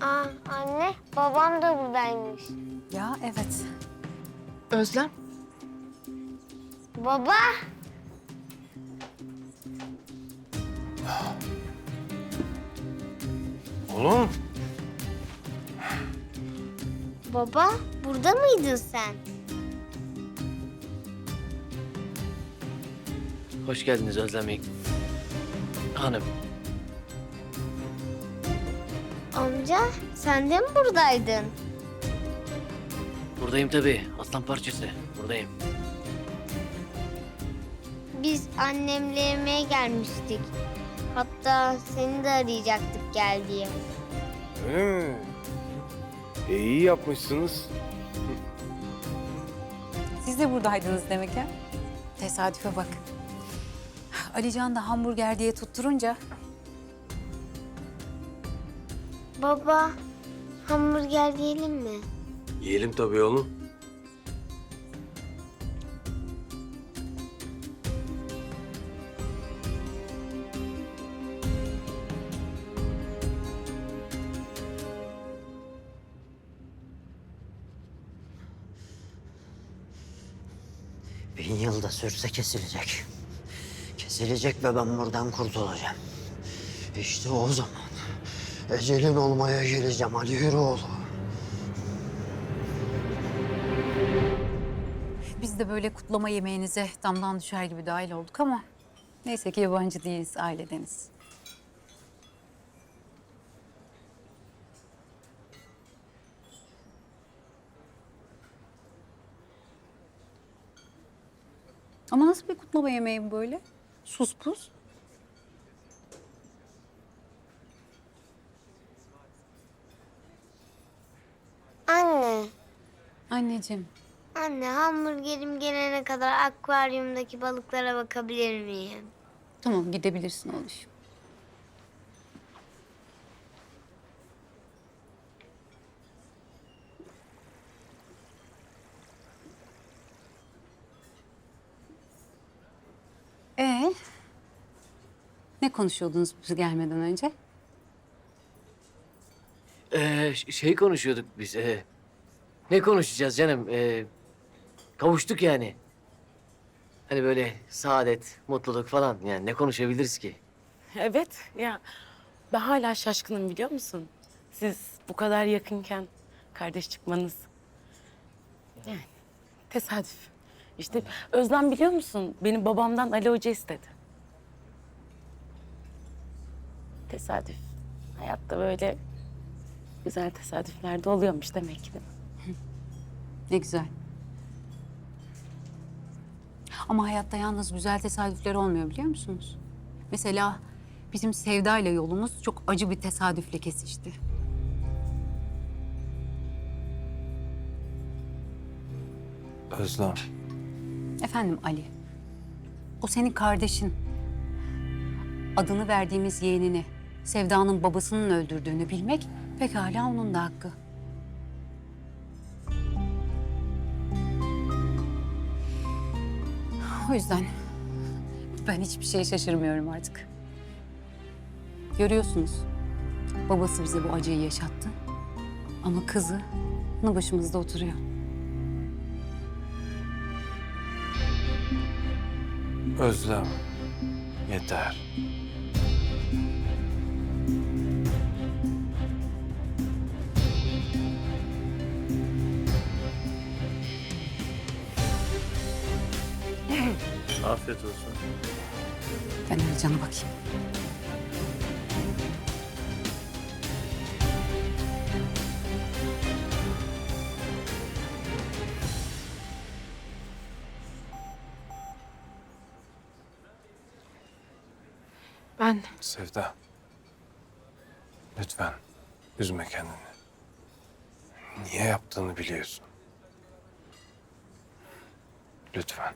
Aa anne babam da buradaymış. Ya evet. Özlem. Baba. Oğlum. Baba burada mıydın sen? Hoş geldiniz Özlem Bey. Hanım. Amca sen de mi buradaydın? Buradayım tabii. Aslan parçası. Buradayım. Biz annemle yemeğe gelmiştik. Hatta seni de arayacaktık gel diye. Öyle mi? E, iyi yapmışsınız. Siz de buradaydınız demek ya. Tesadüfe bak. Alican da hamburger diye tutturunca Baba hamburger yiyelim mi? Yiyelim tabii oğlum. Bin yıl da sürse kesilecek. Kesilecek ve ben buradan kurtulacağım. İşte o zaman ecelin olmaya geleceğim Ali Yürüoğlu. biz de böyle kutlama yemeğinize damdan düşer gibi dahil olduk ama neyse ki yabancı değiliz, ailedeniz. Ama nasıl bir kutlama yemeği bu böyle? Sus pus. Anne. Anneciğim, Anne hamburgerim gelene kadar akvaryumdaki balıklara bakabilir miyim? tamam gidebilirsin oğlum. Ee, ne konuşuyordunuz biz gelmeden önce? Ee, şey konuşuyorduk biz. ee, ne konuşacağız canım? Ee, kavuştuk yani. Hani böyle saadet, mutluluk falan. Yani ne konuşabiliriz ki? Evet ya ben hala şaşkınım biliyor musun? Siz bu kadar yakınken kardeş çıkmanız. Yani tesadüf. İşte Özlem biliyor musun? Benim babamdan Ali Hoca istedi. Tesadüf. Hayatta böyle güzel tesadüfler de oluyormuş demek ki. değil mi? Ne güzel. Ama hayatta yalnız güzel tesadüfler olmuyor biliyor musunuz? Mesela bizim Sevda ile yolumuz çok acı bir tesadüfle kesişti. Özlem. Efendim Ali, o senin kardeşin. Adını verdiğimiz yeğenini Sevda'nın babasının öldürdüğünü bilmek pekala onun da hakkı. O yüzden ben hiçbir şeye şaşırmıyorum artık. Görüyorsunuz, babası bize bu acıyı yaşattı. Ama kızı bunu başımızda oturuyor. Özlem. Yeter. Afiyet olsun. Ben Ercan'a bakayım. Ben Sevda. Lütfen üzme kendini. Niye yaptığını biliyorsun. Lütfen.